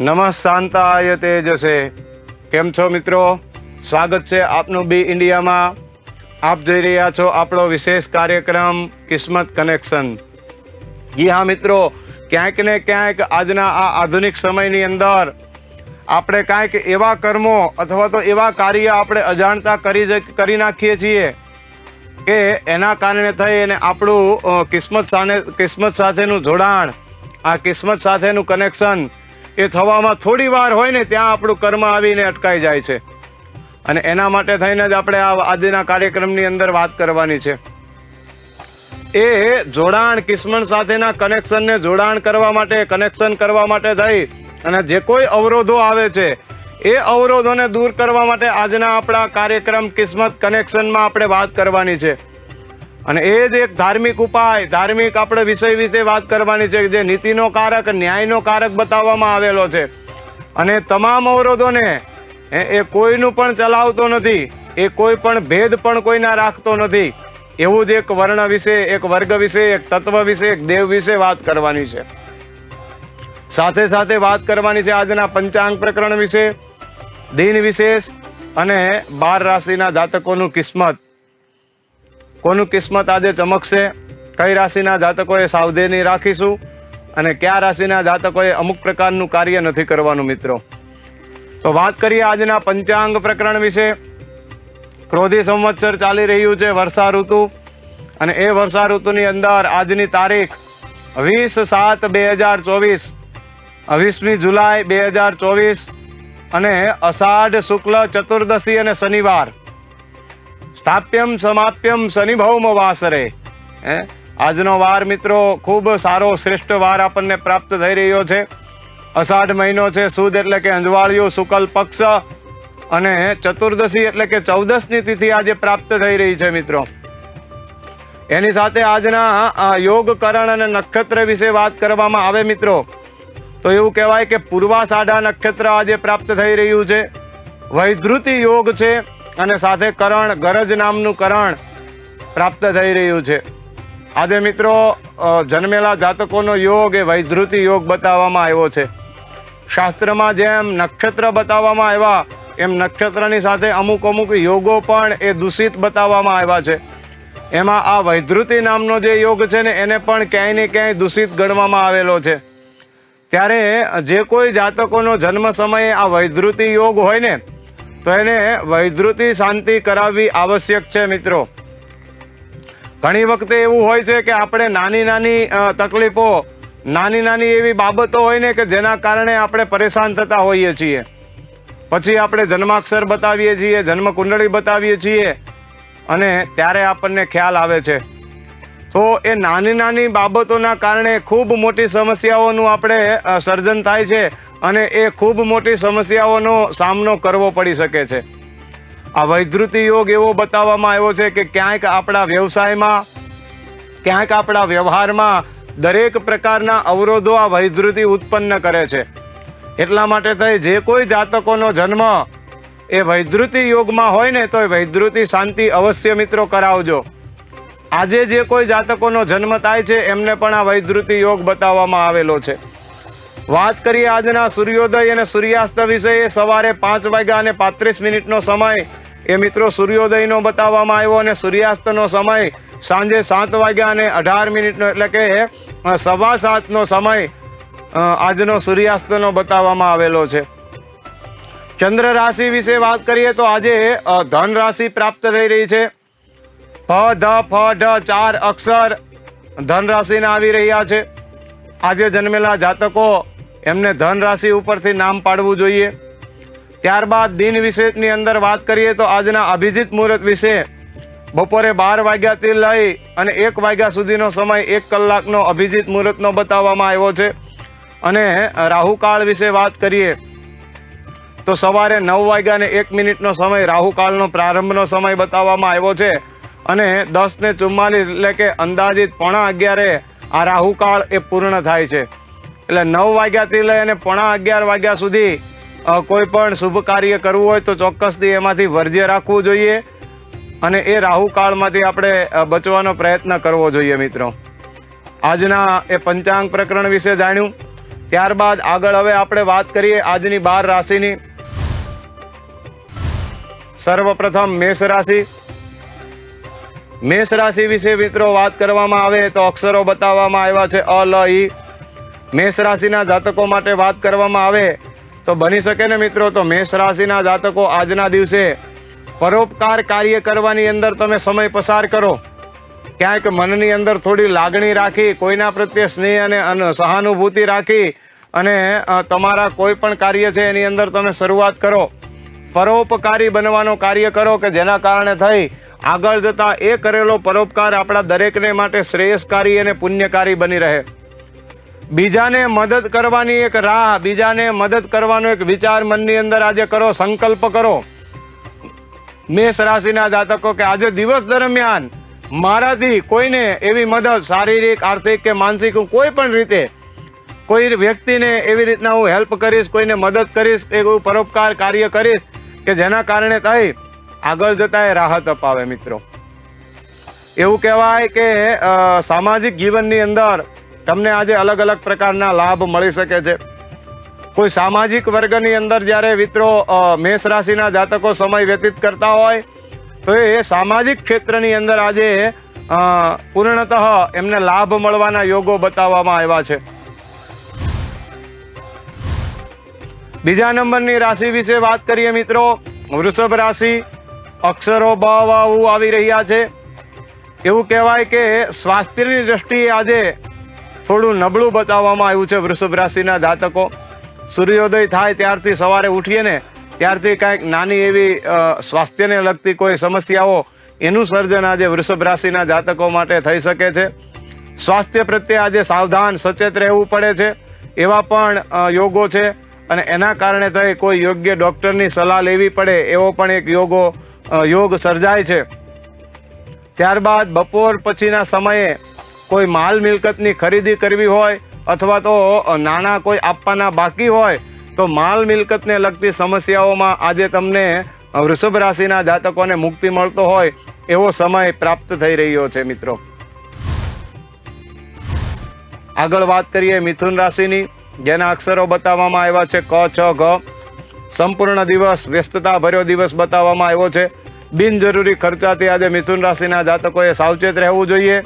નમઃ શાંતાય તેજસે. કેમ છો મિત્રો? સ્વાગત છે આપનું બી ઇન્ડિયામાં. આપ જોઈ રહ્યા છો આપણો વિશેષ કાર્યક્રમ કિસ્મત કનેક્શન. જી હા મિત્રો, ક્યાંક ને ક્યાંક આજના આ આધુનિક સમયની અંદર આપણે કાંઈક એવા કર્મો અથવા તો એવા કાર્ય આપણે અજાણતા કરી કરી નાખીએ છીએ કે એના કારણે થઈ અને આપણું કિસ્મત સામે કિસ્મત સાથેનું જોડાણ, આ કિસ્મત સાથેનું કનેક્શન એ થવામાં થોડી વાર હોય ને ત્યાં આપણું કર્મ આવીને અટકાઈ જાય છે. અને એના માટે થઈને જ આપણે આ આજના કાર્યક્રમની અંદર વાત કરવાની છે. એ જોડાણ કિસ્મણ સાથેના કનેક્શનને જોડાણ કરવા માટે, કનેક્શન કરવા માટે થઈ અને જે કોઈ અવરોધો આવે છે, એ અવરોધોને દૂર કરવા માટે આજના આપણા કાર્યક્રમ કિસ્મત કનેક્શનમાં આપણે વાત કરવાની છે. અને એ જ એક ધાર્મિક ઉપાય, ધાર્મિક આપણે વિષય વિશે વાત કરવાની છે જે નીતિનો કારક, ન્યાયનો કારક બતાવવામાં આવેલો છે. અને તમામ અવરોધોને એ કોઈનું પણ ચલાવતો નથી, એ કોઈ પણ ભેદ પણ કોઈના રાખતો નથી. એવું જ એક વર્ણ વિશે, એક વર્ગ વિશે, એક તત્વ વિશે, એક દેવ વિશે વાત કરવાની છે. સાથે સાથે વાત કરવાની છે આજના પંચાંગ પ્રકરણ વિશે. દિન વિશેષ અને બાર રાશિના જાતકોનું કિસ્મત. કોનું કિસ્મત આજે ચમકશે? કઈ રાશિના જાતકોએ સાવધાની રાખીશું? અને કયા રાશિના જાતકોએ અમુક પ્રકારનું કાર્ય નથી કરવાનું મિત્રો? તો વાત કરીએ આજના પંચાંગ પ્રકરણ વિશે. ક્રોધી સંવત્સર ચાલી રહ્યું છે વર્ષા ઋતુ. અને એ વર્ષા ઋતુની અંદર આજની તારીખ વીસ સાત બે હજાર ચોવીસ, વીસમી જુલાઈ બે હજાર ચોવીસ અને અષાઢ શુક્લ ચતુર્દશી અને શનિવાર. સ્થાપ્યમ સમાપ્યમ શનિભૌમ વાસરે. હે? આજનો વાર મિત્રો ખૂબ સારો શ્રેષ્ઠ વાર આપણને પ્રાપ્ત થઈ રહ્યો છે. અષાઢ મહિનો છે, સુદ એટલે કે અંજવાળિયું, શુકલ પક્ષ અને ચતુર્દશી એટલે કે ચૌદસની તિથિ આજે પ્રાપ્ત થઈ રહી છે મિત્રો. એની સાથે આજના યોગકરણ અને નક્ષત્ર વિશે વાત કરવામાં આવે મિત્રો. તો એવું કહેવાય કે પૂર્વાષાઢા નક્ષત્ર આજે પ્રાપ્ત થઈ રહ્યું છે. વૈધૃતિ યોગ છે. અને સાથે કરણ, ગરજ નામનું કરણ પ્રાપ્ત થઈ રહ્યું છે. આજે મિત્રો જન્મેલા જાતકોનો યોગ એ વૈધૃતિ યોગ બતાવવામાં આવ્યો છે. શાસ્ત્રમાં જેમ નક્ષત્ર બતાવવામાં આવ્યા, એમ નક્ષત્રની સાથે અમુક અમુક યોગો પણ એ દૂષિત બતાવવામાં આવ્યા છે. એમાં આ વૈધૃતિ નામનો જે યોગ છે ને, એને પણ ક્યાંય ને ક્યાંય દૂષિત ગણવામાં આવેલો છે. ત્યારે જે કોઈ જાતકોનો જન્મ સમયે આ વૈધૃતિ યોગ હોય ને તો એને વૈધૃતિ શાંતિ કરાવવી આવશ્યક છે મિત્રો. ઘણી વખતે એવું હોય છે કે આપણે નાની નાની તકલીફો, નાની નાની એવી બાબતો હોય ને કે જેના કારણે આપણે પરેશાન થતા હોઈએ છીએ. પછી આપણે જન્માક્ષર બતાવીએ છીએ જન્મ કુંડળી બતાવીએ છીએ અને ત્યારે આપણને ખ્યાલ આવે છે. તો એ નાની નાની બાબતોના કારણે ખૂબ મોટી સમસ્યાઓનું આપણે સર્જન થાય છે. અને એ ખૂબ મોટી સમસ્યાઓનો સામનો કરવો પડી શકે છે. આ વૈધૃતિ યોગ એવો બતાવવામાં આવ્યો છે કે ક્યાંક આપણા વ્યવસાયમાં, ક્યાંક આપણા વ્યવહારમાં દરેક પ્રકારના અવરોધો આ વૈધૃતિ ઉત્પન્ન કરે છે. એટલા માટે થઈ જે કોઈ જાતકોનો જન્મ એ વૈધૃતિ યોગમાં હોય ને તો એ વૈધૃતિ શાંતિ અવશ્ય મિત્રો કરાવજો. આજે જે કોઈ જાતકોનો જન્મ થાય છે એમને પણ આ વૈધૃતિ યોગ બતાવવામાં આવેલો છે. વાત કરીએ આજના સૂર્યોદય અને સૂર્યાસ્ત વિશે. સવારે પાંચ વાગ્યા અને પાંત્રીસ મિનિટનો સમય. એ મિત્રો સૂર્યોદયનો બતાવવામાં આવ્યો અને સૂર્યાસ્તનો સમય સાંજે સાત વાગ્યા અને અઢાર મિનિટનો એટલે કે સવા સાતનો સમય આજનો સૂર્યાસ્તનો બતાવવામાં આવેલો છે. ચંદ્ર રાશિ વિશે વાત કરીએ તો આજે ધન રાશિ પ્રાપ્ત થઈ રહી છે. ફ, ધ, ફ ઢ ચાર અક્ષર ધન રાશિના આવી રહ્યા છે. આજે જન્મેલા જાતકો એમને ધન રાશિ ઉપરથી નામ પાડવું જોઈએ. ત્યારબાદ દિન વિશેષની અંદર વાત કરીએ તો આજના અભિજીત મુહૂર્ત વિશે. બપોરે બાર વાગ્યાથી લઈ અને એક વાગ્યા સુધીનો સમય એક કલાકનો અભિજીત મુહૂર્તનો બતાવવામાં આવ્યો છે. અને રાહુકાળ વિશે વાત કરીએ. તો સવારે નવ વાગ્યાને એક મિનિટનો સમય રાહુકાળનો પ્રારંભનો સમય બતાવવામાં આવ્યો છે. અને દસ ને ચુમ્માલીસ એટલે કે અંદાજિત પોણા અગિયારે આ રાહુકાળ એ પૂર્ણ થાય છે. એટલે નવ વાગ્યાથી લઈ અને પોણા અગિયાર વાગ્યા સુધી કોઈ પણ શુભ કાર્ય કરવું હોય તો ચોક્કસથી એમાંથી વર્જ્ય રાખવું જોઈએ. અને એ રાહુકાળમાંથી આપણે બચવાનો પ્રયત્ન કરવો જોઈએ મિત્રો. આજના એ પંચાંગ પ્રકરણ વિશે જાણ્યું. ત્યારબાદ આગળ હવે આપણે વાત કરીએ આજની બાર રાશિની. સર્વપ્રથમ મેષ રાશિ. મેષ રાશિ વિશે મિત્રો વાત કરવામાં આવે તો અક્ષરો બતાવવામાં આવ્યા છે અ, લ, ઈ. મેષ રાશિના જાતકો માટે વાત કરવામાં આવે તો બની શકે ને મિત્રો? તો મેષ રાશિના જાતકો આજના દિવસે પરોપકાર કાર્ય કરવાની અંદર તમે સમય પસાર કરો. ક્યાંક મનની અંદર થોડી લાગણી રાખી, કોઈના પ્રત્યે સ્નેહ અને સહાનુભૂતિ રાખી અને તમારા કોઈ પણ કાર્ય છે એની અંદર તમે શરૂઆત કરો. પરોપકારી બનવાનો કાર્ય કરો કે જેના કારણે થઈ આગળ જતાં એ કરેલો પરોપકાર આપણા દરેકને માટે શ્રેયસકારી અને પુણ્યકારી બની રહે. બીજાને મદદ કરવાની એક રાહ, બીજાને મદદ કરવાનો એક વિચાર મનની અંદર આજે કરો, સંકલ્પ કરો. મેષ રાશિના જાતકો કે આજે દિવસ દરમિયાન મારાથી કોઈને એવી મદદ, શારીરિક, આર્થિક કે માનસિક હું કોઈ પણ રીતે કોઈ વ્યક્તિને એવી રીતના હું હેલ્પ કરીશ, કોઈને મદદ કરીશ એવું પરોપકાર કાર્ય કરીશ, કે જેના કારણે થઈ આગળ જતા એ રાહત અપાવે મિત્રો. એવું કહેવાય કે સામાજિક જીવનની અંદર તમને આજે અલગ અલગ પ્રકારના લાભ મળી શકે છે. કોઈ સામાજિક વર્ગની અંદર જ્યારે મિત્રો મેષ રાશિના જાતકો સમય વ્યતીત કરતા હોય, તો એ સામાજિક ક્ષેત્રની અંદર આજે પૂર્ણતઃ એમને લાભ મળવાના યોગો બતાવવામાં આવ્યા છે. બીજા નંબરની રાશિ વિશે વાત કરીએ મિત્રો. વૃષભ રાશિ અક્ષરો બ આવી રહ્યા છે. એવું કહેવાય કે સ્વાસ્થ્યની દ્રષ્ટિએ આજે થોડું નબળું બતાવવામાં આવ્યું છે વૃષભ રાશિના જાતકો. સૂર્યોદય થાય ત્યારથી સવારે ઉઠીએ ને ત્યારથી કાંઈક નાની એવી સ્વાસ્થ્યને લગતી કોઈ સમસ્યાઓ એનું સર્જન આજે વૃષભ રાશિના જાતકો માટે થઈ શકે છે. સ્વાસ્થ્ય પ્રત્યે આજે સાવધાન, સચેત રહેવું પડે છે. એવા પણ યોગો છે અને એના કારણે થઈ કોઈ યોગ્ય ડૉક્ટરની સલાહ લેવી પડે એવો પણ એક યોગો યોગ સર્જાય છે. ત્યારબાદ બપોર પછીના સમયે કોઈ માલ મિલકતની ખરીદી કરવી હોય અથવા તો નાણાં કોઈ આપવાના બાકી હોય, તો માલ મિલકતને લગતી સમસ્યાઓમાં આજે તમને વૃષભ રાશિના જાતકોને મુક્તિ મળતો હોય એવો સમય પ્રાપ્ત થઈ રહ્યો છે, મિત્રો. આગળ વાત કરીએ મિથુન રાશિની. જેના અક્ષરો બતાવવામાં આવ્યા છે, ક, છ, ઘ. સંપૂર્ણ દિવસ વ્યસ્તતા ભર્યો દિવસ બતાવવામાં આવ્યો છે. બિનજરૂરી ખર્ચાથી આજે મિથુન રાશિના જાતકોએ સાવચેત રહેવું જોઈએ.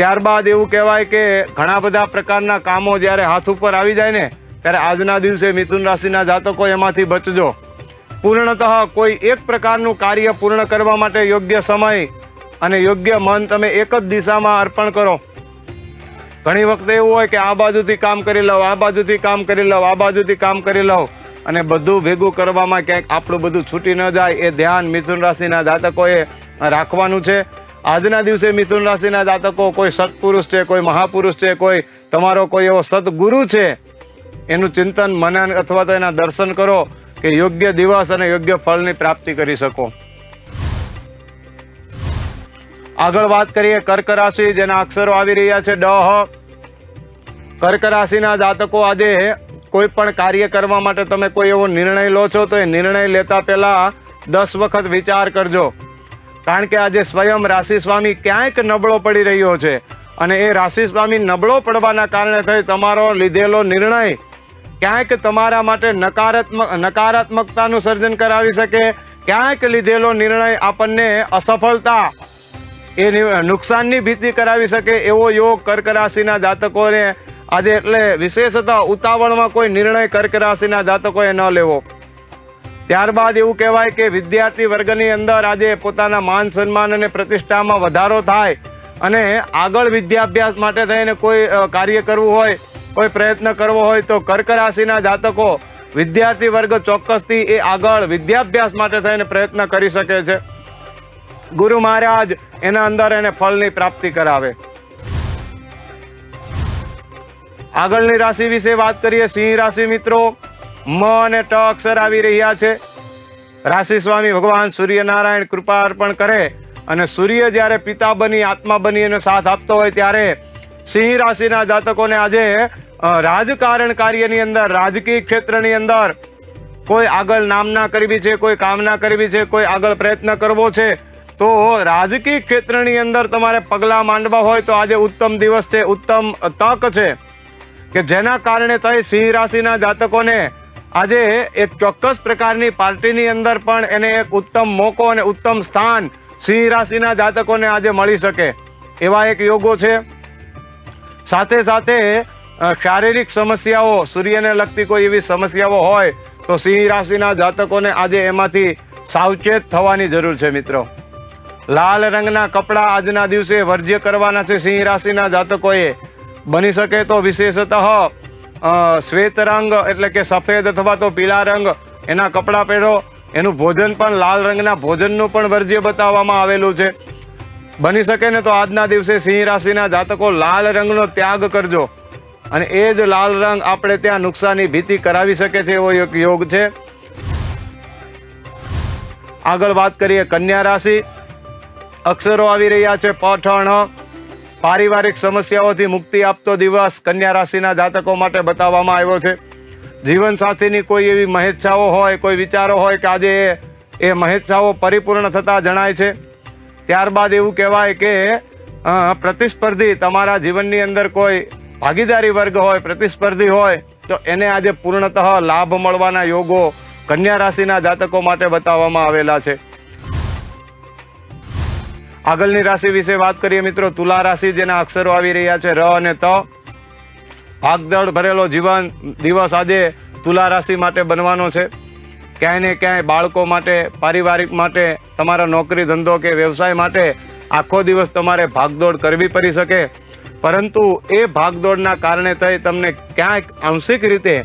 ત્યારબાદ એવું કહેવાય કે ઘણા બધા પ્રકારના કામો જ્યારે હાથ ઉપર આવી જાય ને, ત્યારે આજના દિવસે મિથુન રાશિના જાતકો એમાંથી બચજો. પૂર્ણતઃ કોઈ એક પ્રકારનું કાર્ય પૂર્ણ કરવા માટે યોગ્ય સમય અને યોગ્ય મન તમે એક જ દિશામાં અર્પણ કરો. ઘણી વખતે એવું હોય કે આ બાજુથી કામ કરી લઉં, આ બાજુથી કામ કરી લઉં, આ બાજુથી કામ કરી લઉં અને બધું ભેગું કરવામાં ક્યાંક આપણું બધું છૂટી ન જાય એ ધ્યાન મિથુન રાશિના જાતકોએ રાખવાનું છે. આજના દિવસે મિથુન રાશિના જાતકો, કોઈ સત્પુરુષ છે, કોઈ મહાપુરુષ છે, કોઈ તમારો કોઈ એવો સદગુરુ છે, એનું ચિંતન, મનન અથવા તો એના દર્શન કરો કે યોગ્ય દિવસ અને યોગ્ય ફળની પ્રાપ્તિ કરી શકો. આગળ વાત કરીએ કર્ક રાશિ, જેના અક્ષરો આવી રહ્યા છે, ડહ. કર્ક રાશિના જાતકો આજે કોઈ પણ કાર્ય કરવા માટે તમે કોઈ એવો નિર્ણય લો છો, તો એ નિર્ણય લેતા પહેલા દસ વખત વિચાર કરજો. કારણ કે આજે સ્વયં રાશિ સ્વામી ક્યાંક નબળો પડી રહ્યો છે અને એ રાશિ સ્વામી નબળો પડવાના કારણે થઈ તમારો લીધેલો નિર્ણય ક્યાંક તમારા માટે નકારાત્મક નકારાત્મકતાનું સર્જન કરાવી શકે. ક્યાંક લીધેલો નિર્ણય આપણને અસફળતા, એ નુકસાનની ભીતિ કરાવી શકે એવો યોગ કર્ક રાશિના જાતકોને. આજે એટલે વિશેષતા ઉતાવળમાં કોઈ નિર્ણય કર્ક રાશિના જાતકોએ ન લેવો. ત્યારબાદ એવું કહેવાય કે વિદ્યાર્થી વર્ગની અંદર આજે પોતાના માન સન્માન અને પ્રતિષ્ઠામાં વધારો થાય અને આગળ વિદ્યાભ્યાસ માટે થઈને કોઈ કાર્ય કરવું હોય, કોઈ પ્રયત્ન કરવો હોય તો કર્ક રાશિના જાતકો વિદ્યાર્થી વર્ગ ચોક્કસથી એ આગળ વિદ્યાભ્યાસ માટે થઈને પ્રયત્ન કરી શકે છે. ગુરુ મહારાજ એના અંદર એને ફળની પ્રાપ્તિ કરાવે. આગળની રાશિ વિશે વાત કરીએ, સિંહ રાશિ મિત્રો. મ અને ટ અક્ષર આવી રહ્યા છે. રાશિ સ્વામી, ભગવાન સૂર્યનારાયણ કૃપા અર્પણ કરે અને સૂર્ય જ્યારે પિતા બની, આત્મા બની અને સાથ આપતો હોય ત્યારે સિંહ રાશિના જાતકોને આજે રાજકારણ કાર્યની અંદર, રાજકીય ક્ષેત્રની અંદર કોઈ આગળ નામના કરવી છે, કોઈ કામના કરવી છે, કોઈ આગળ પ્રયત્ન કરવો છે, તો રાજકીય ક્ષેત્રની અંદર તમારે પગલાં માંડવા હોય તો આજે ઉત્તમ દિવસ છે, ઉત્તમ તક છે. કે જેના કારણે થઈ સિંહ રાશિના જાતકોને આજે એક ચોક્કસ પ્રકારની પાર્ટીની અંદર પણ એને એક ઉત્તમ મોકો અને ઉત્તમ સ્થાન સિંહ રાશિના જાતકોને આજે મળી શકે એવા એક યોગો છે. સાથે સાથે શારીરિક સમસ્યાઓ, સૂર્યને લગતી કોઈ એવી સમસ્યાઓ હોય તો સિંહ રાશિના જાતકોને આજે એમાંથી સાવચેત થવાની જરૂર છે મિત્રો. લાલ રંગના કપડાં આજના દિવસે વર્જ્ય કરવાના છે સિંહ રાશિના જાતકોએ. બની શકે તો વિશેષતઃ શ્વેત રંગ એટલે કે સફેદ અથવા તો પીળા રંગ, એના કપડાં પહેરો. એનું ભોજન પણ લાલ રંગના ભોજનનું પણ વર્જ્ય બતાવવામાં આવેલું છે. બની શકે ને તો આજના દિવસે સિંહ રાશિના જાતકો લાલ રંગનો ત્યાગ કરજો. અને એ જ લાલ રંગ આપણે ત્યાં નુકસાની ભીતિ કરાવી શકે છે એવો એક યોગ છે. આગળ વાત કરીએ કન્યા રાશિ. અક્ષરો આવી રહ્યા છે પઠણ પારિવારિક સમસ્યાઓથી મુક્તિ આપતો દિવસ કન્યા રાશિના જાતકો માટે બતાવવામાં આવ્યો છે. જીવનસાથીની કોઈ એવી મહેચ્છાઓ હોય, કોઈ વિચારો હોય કે આજે એ- મહેચ્છાઓ પરિપૂર્ણ થતા જણાય છે. ત્યારબાદ એવું કહેવાય કે પ્રતિસ્પર્ધી તમારા જીવનની અંદર કોઈ ભાગીદારી વર્ગ હોય, પ્રતિસ્પર્ધી હોય, તો એને આજે પૂર્ણતઃ લાભ મળવાના યોગો કન્યા રાશિના જાતકો માટે બતાવવામાં આવેલા છે. આગળની રાશિ વિશે વાત કરીએ મિત્રો. તુલા રાશિ જેના અક્ષરો આવી રહ્યા છે ર અને ત. ભાગદળ ભરેલો જીવન દિવસ આજે તુલા રાશિ માટે બનવાનો છે. ક્યાંય ને ક્યાંય બાળકો માટે, પારિવારિક માટે, તમારા નોકરી, ધંધો કે વ્યવસાય માટે આખો દિવસ તમારે ભાગદોડ કરવી પડી શકે. પરંતુ એ ભાગદોડના કારણે થઈ તમને ક્યાંક આંશિક રીતે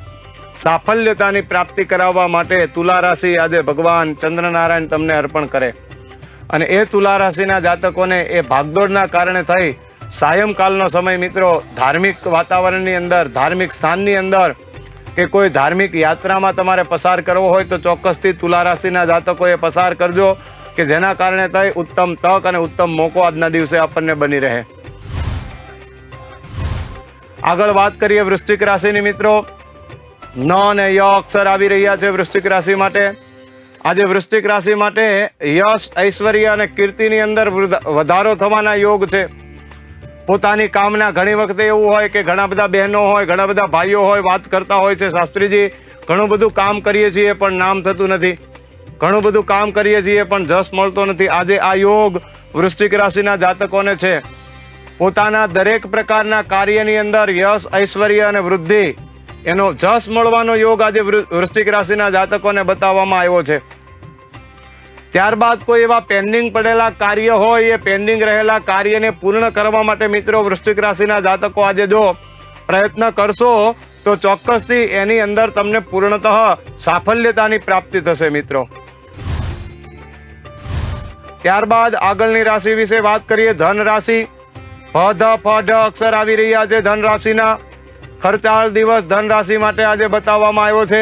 સાફલ્યતાની પ્રાપ્તિ કરાવવા માટે તુલા રાશિ આજે ભગવાન ચંદ્રનારાયણ તમને અર્પણ કરે. અને એ તુલા રાશિના જાતકોને એ ભાગદોડના કારણે થઈ સાયંકાલનો સમય મિત્રો ધાર્મિક વાતાવરણની અંદર, ધાર્મિક સ્થાનની અંદર કે કોઈ ધાર્મિક યાત્રામાં તમારે પસાર કરવો હોય તો ચોક્કસથી તુલા રાશિના જાતકોએ પસાર કરજો કે જેના કારણે થઈ ઉત્તમ તક અને ઉત્તમ મોકો આજના દિવસે આપણને બની રહે. આગળ વાત કરીએ વૃશ્ચિક રાશિની મિત્રો. ન અને ય અક્ષર આવી રહ્યા છે વૃશ્ચિક રાશિ માટે. આજે વૃશ્ચિક રાશિ માટે યશ, ઐશ્વર્ય અને કીર્તિની અંદર વધારો થવાના યોગ છે. પોતાની કામના ઘણી વખતે એવું હોય કે ઘણા બધા બહેનો હોય, ઘણા બધા ભાઈઓ હોય, વાત કરતા હોય છે. શાસ્ત્રીજી, ઘણું બધું કામ કરીએ છીએ પણ નામ થતું નથી. ઘણું બધું કામ કરીએ છીએ પણ જસ મળતો નથી. આજે આ યોગ વૃશ્ચિક રાશિના જાતકોને છે. પોતાના દરેક પ્રકારના કાર્યની અંદર યશ, ઐશ્વર્ય અને વૃદ્ધિ એનો જસ મળવાનો યોગ આજે વૃ- વૃશ્ચિક રાશિના જાતકોને બતાવવામાં આવ્યો છે. ત્યારબાદ કોઈ એવા પેન્ડિંગ પડેલા કાર્ય હોય, એ પેન્ડિંગ રહેલા કાર્યને પૂર્ણ કરવા માટે મિત્રો વૃશ્ચિક રાશિના જાતકો આજે જો પ્રયત્ન કરશો, તો ચોક્કસથી એની અંદર તમને પૂર્ણતઃ સાફલ્યતાની પ્રાપ્તિ થશે મિત્રો. ત્યારબાદ આગળની રાશિ વિશે વાત કરીએ, ધન રાશિ. ફ ધ ફ ઢ અક્ષર આવી રહ્યા છે ધન રાશિના. ખર્ચાળ દિવસ ધન રાશિ માટે આજે બતાવવામાં આવ્યો છે.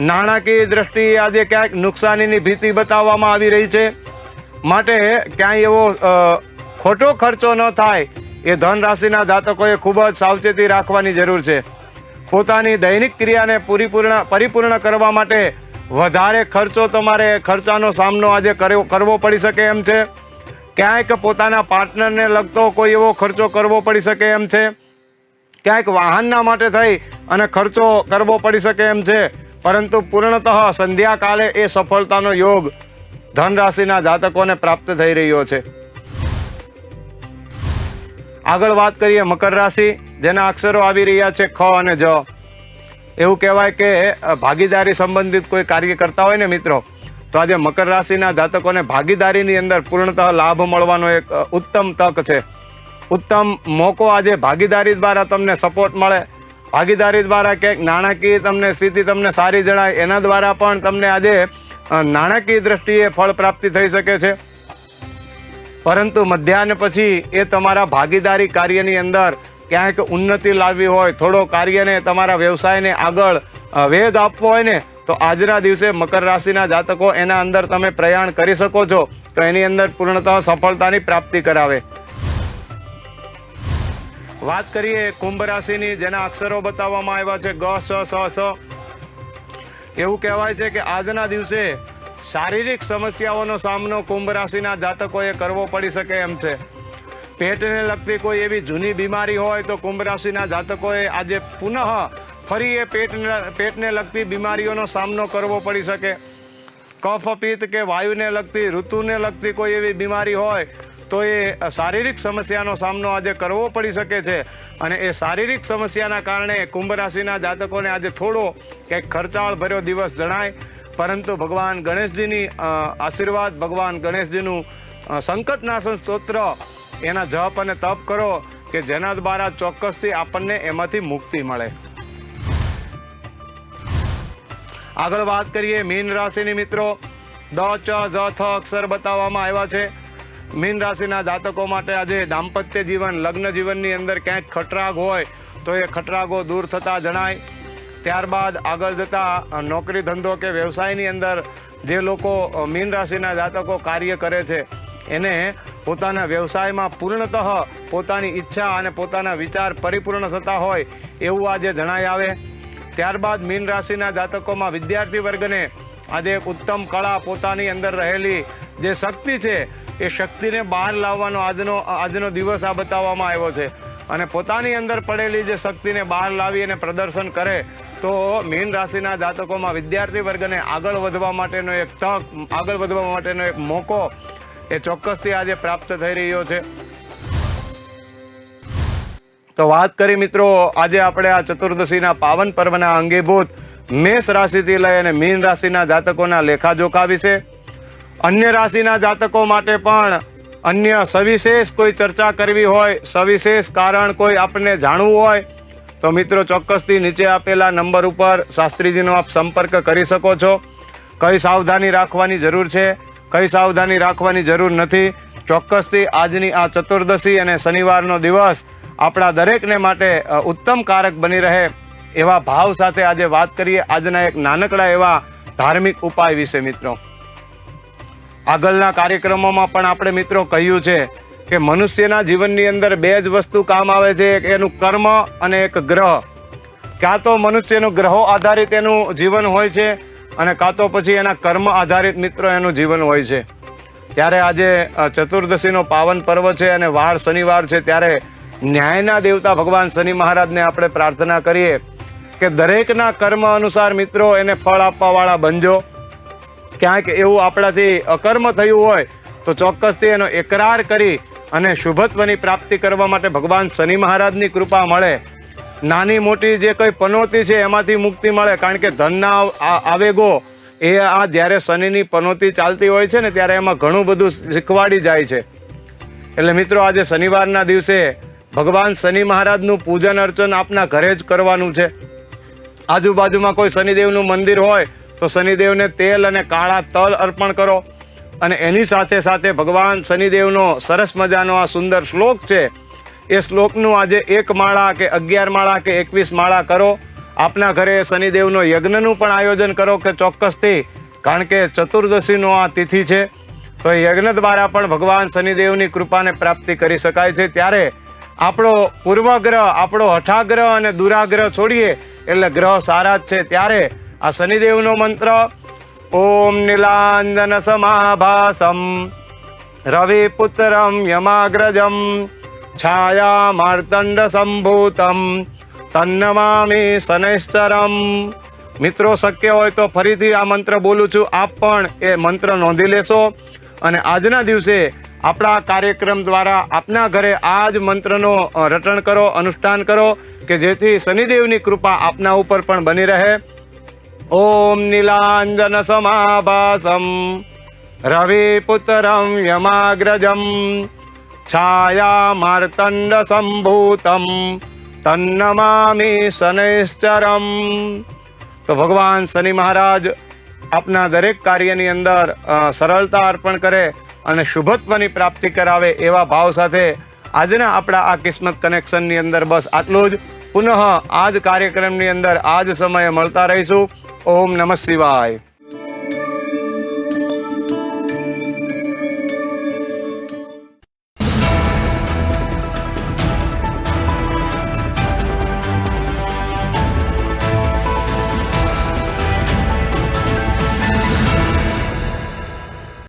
નાણાકીય દ્રષ્ટિએ આજે ક્યાંક નુકસાનીની ભીતિ બતાવવામાં આવી રહી છે. માટે ક્યાંય એવો ખોટો ખર્ચો ન થાય એ ધન રાશિના જાતકોએ ખૂબ જ સાવચેતી રાખવાની જરૂર છે. પોતાની દૈનિક ક્રિયાને પૂરીપૂર્ણ, પરિપૂર્ણ કરવા માટે વધારે ખર્ચો તમારે ખર્ચાનો સામનો આજે કરવો પડી શકે એમ છે. ક્યાંક પોતાના પાર્ટનરને લગતો કોઈ એવો ખર્ચો કરવો પડી શકે એમ છે. ક્યાંક વાહનના માટે થઈ અને ખર્ચો કરવો પડી શકે એમ છે. પરંતુ પૂર્ણતઃ સંધ્યાકાલે એ સફળતાનો યોગ ધન રાશિના જાતકોને પ્રાપ્ત થઈ રહ્યો છે. આગળ વાત કરીએ મકર રાશિ, જેના અક્ષરો આવી રહ્યા છે ખ અને જ. એવું કહેવાય કે ભાગીદારી સંબંધિત કોઈ કાર્ય કરતા હોય ને મિત્રો, તો આજે મકર રાશિના જાતકોને ભાગીદારીની અંદર પૂર્ણતઃ લાભ મળવાનો એક ઉત્તમ તક છે. ઉત્તમ મોકો આજે ભાગીદારી દ્વારા તમને સપોર્ટ મળે. ભાગીદારી દ્વારા ક્યાંક નાણાકીય તમને સ્થિતિ તમને સારી જણાય, એના દ્વારા પણ તમને આજે નાણાકીય દ્રષ્ટિએ ફળ પ્રાપ્તિ થઈ શકે છે. પરંતુ મધ્યાહન પછી એ તમારા ભાગીદારી કાર્યની અંદર ક્યાંક ઉન્નતિ લાવવી હોય, થોડો કાર્યને તમારા વ્યવસાયને આગળ વેગ આપવો હોય ને, તો આજના દિવસે મકર રાશિના જાતકો એના અંદર તમે પ્રયાણ કરી શકો છો, તો એની અંદર પૂર્ણતઃ સફળતાની પ્રાપ્તિ કરાવે. વાત કરીએ કુંભ રાશિની, જેના અક્ષરો બતાવવામાં આવ્યા છે, ગ, સ સ સ. એવું કહેવાય છે કે આજના દિવસે શારીરિક સમસ્યાઓનો સામનો કુંભ રાશિના જાતકોએ કરવો પડી શકે એમ છે. પેટને લગતી કોઈ એવી જૂની બીમારી હોય તો કુંભ રાશિના જાતકોએ આજે પુનઃ ફરી એ પેટને પેટને લગતી બીમારીઓનો સામનો કરવો પડી શકે. કફ, પિત્ત કે વાયુને લગતી, ઋતુને લગતી કોઈ એવી બીમારી હોય તો એ શારીરિક સમસ્યાનો સામનો આજે કરવો પડી શકે છે. અને એ શારીરિક સમસ્યાના કારણે કુંભ રાશિના જાતકોને આજે થોડો કંઈક ખર્ચાળ ભર્યો દિવસ જણાય. પરંતુ ભગવાન ગણેશજીની આશીર્વાદ, ભગવાન ગણેશજીનું સંકટનાશન સ્તોત્ર એના જપ અને તપ કરો કે જેના દ્વારા ચોક્કસથી આપણને એમાંથી મુક્તિ મળે. આગળ વાત કરીએ મીન રાશિની મિત્રો. દ, ચ, જ, થ અક્ષર બતાવવામાં આવ્યા છે. મીન રાશિના જાતકો માટે આજે દાંપત્ય જીવન, લગ્ન જીવનની અંદર ક્યાંક ખટરાગ હોય તો એ ખટરાગો દૂર થતા જણાય. ત્યારબાદ આગળ જતા નોકરી ધંધો કે વ્યવસાયની અંદર જે લોકો મીન રાશિના જાતકો કાર્ય કરે છે, એને પોતાના વ્યવસાયમાં પૂર્ણતઃ પોતાની ઈચ્છા અને પોતાના વિચાર પરિપૂર્ણ થતા હોય એવું આજે જણાય આવે. ત્યારબાદ મીન રાશિના જાતકોમાં વિદ્યાર્થી વર્ગને આજે એક ઉત્તમ કળા પોતાની અંદર રહેલી જે શક્તિ છે એ શક્તિને બહાર લાવવાનો આજનો આજનો દિવસ આ બતાવવામાં આવ્યો છે. અને પોતાની અંદર પડેલી જે શક્તિને બહાર લાવી અને પ્રદર્શન કરે, તો મીન રાશિના જાતકોમાં વિદ્યાર્થી વર્ગને આગળ વધવા માટેનો એક તક, આગળ વધવા માટેનો એક મોકો એ ચોક્કસથી આજે પ્રાપ્ત થઈ રહ્યો છે. તો વાત કરી મિત્રો, આજે આપણે આ ચતુર્દશીના પાવન પર્વના અંગીભૂત મેષ રાશિથી લઈ અને મીન રાશિના જાતકોના લેખાજોખા વિશે અન્ય રાશિના જાતકો માટે પણ અન્ય સવિશેષ કોઈ ચર્ચા કરવી હોય, સવિશેષ કારણ કોઈ આપણને જાણવું હોય, તો મિત્રો ચોક્કસથી નીચે આપેલા નંબર ઉપર શાસ્ત્રીજીનો આપ સંપર્ક કરી શકો છો. કઈ સાવધાની રાખવાની જરૂર છે, કઈ સાવધાની રાખવાની જરૂર નથી, ચોક્કસથી આજની આ ચતુર્દશી અને શનિવારનો દિવસ આપણા દરેકને માટે ઉત્તમ કારક બની રહે એવા ભાવ સાથે આજે વાત કરીએ. આજના એક નાનકડા એવા ધાર્મિક ઉપાય વિશે મિત્રો. આગળના કાર્યક્રમોમાં પણ આપણે મિત્રો કહ્યું છે કે મનુષ્યના જીવનની અંદર બે જ વસ્તુ કામ આવે છે, એક એનું કર્મ અને એક ગ્રહ. કાં તો મનુષ્યનું ગ્રહો આધારિત એનું જીવન હોય છે અને કાં તો પછી એના કર્મ આધારિત મિત્રો એનું જીવન હોય છે. ત્યારે આજે ચતુર્દશીનો પાવન પર્વ છે અને વાર શનિવાર છે, ત્યારે ન્યાયના દેવતા ભગવાન શનિ મહારાજને આપણે પ્રાર્થના કરીએ કે દરેકના કર્મ અનુસાર મિત્રો એને ફળ આપવાવાળા બનજો. ક્યાંક એવું આપણાથી અકર્મ થયું હોય તો ચોક્કસથી એનો એકરાર કરી અને શુભત્વની પ્રાપ્તિ કરવા માટે ભગવાન શનિ મહારાજની કૃપા મળે. નાની મોટી જે કંઈ પનોતી છે એમાંથી મુક્તિ મળે, કારણ કે ધનના આવેગો એ આ જ્યારે શનિની પનોતી ચાલતી હોય છે ને ત્યારે એમાં ઘણું બધું શીખવાડી જાય છે. એટલે મિત્રો આજે શનિવારના દિવસે ભગવાન શનિ મહારાજનું પૂજન અર્ચન આપના ઘરે જ કરવાનું છે. આજુબાજુમાં કોઈ શનિદેવનું મંદિર હોય તો શનિદેવને તેલ અને કાળા તલ અર્પણ કરો અને એની સાથે સાથે ભગવાન શનિદેવનો સરસ મજાનો આ સુંદર શ્લોક છે. એ શ્લોકનું આજે એક માળા કે અગિયાર માળા કે એકવીસ માળા કરો. આપના ઘરે શનિદેવનો યજ્ઞનું પણ આયોજન કરો કે ચોક્કસથી, કારણ કે ચતુર્દશીનો આ તિથિ છે. તો યજ્ઞ દ્વારા પણ ભગવાન શનિદેવની કૃપાને પ્રાપ્તિ કરી શકાય છે. ત્યારે આપણો પૂર્વગ્રહ, આપણો હઠાગ્રહ અને દુરાગ્રહ છોડીએ એટલે ગ્રહ સારા જ છે. ત્યારે આ શનિદેવનો મંત્ર, ઓમ નીલાંજન સમાભાસમ રવિપુત્રમ યમાગ્રજમ છાયા માર્તંડ સંભૂતમ, તન્નમામી શનૈશ્ચરમ. મિત્રો, શક્ય હોય તો ફરીથી આ મંત્ર બોલું છું. આપ પણ એ મંત્ર નોંધી લેશો. અને આજના દિવસે આપણા કાર્યક્રમ દ્વારા આપના ઘરે આ જ મંત્રનો રટણ કરો, અનુષ્ઠાન કરો કે જેથી શનિદેવની કૃપા આપના ઉપર પણ બની રહે. સમાભાસમ રવિપુત્રમ યમાગ્રજમ છાયા માર્તંડ તન્નમામી શનૈશ્ચરમ તો ભગવાન શનિ મહારાજ આપના દરેક કાર્યની અંદર સરળતા અર્પણ કરે અને શુભત્વની પ્રાપ્તિ કરાવે એવા ભાવ સાથે આજના આપણા આ કિસ્મત કનેક્શનની અંદર બસ આટલું જ પુનઃ આ જ કાર્યક્રમની અંદર આ જ સમયે મળતા રહીશું ઓમ નમઃ શિવાય.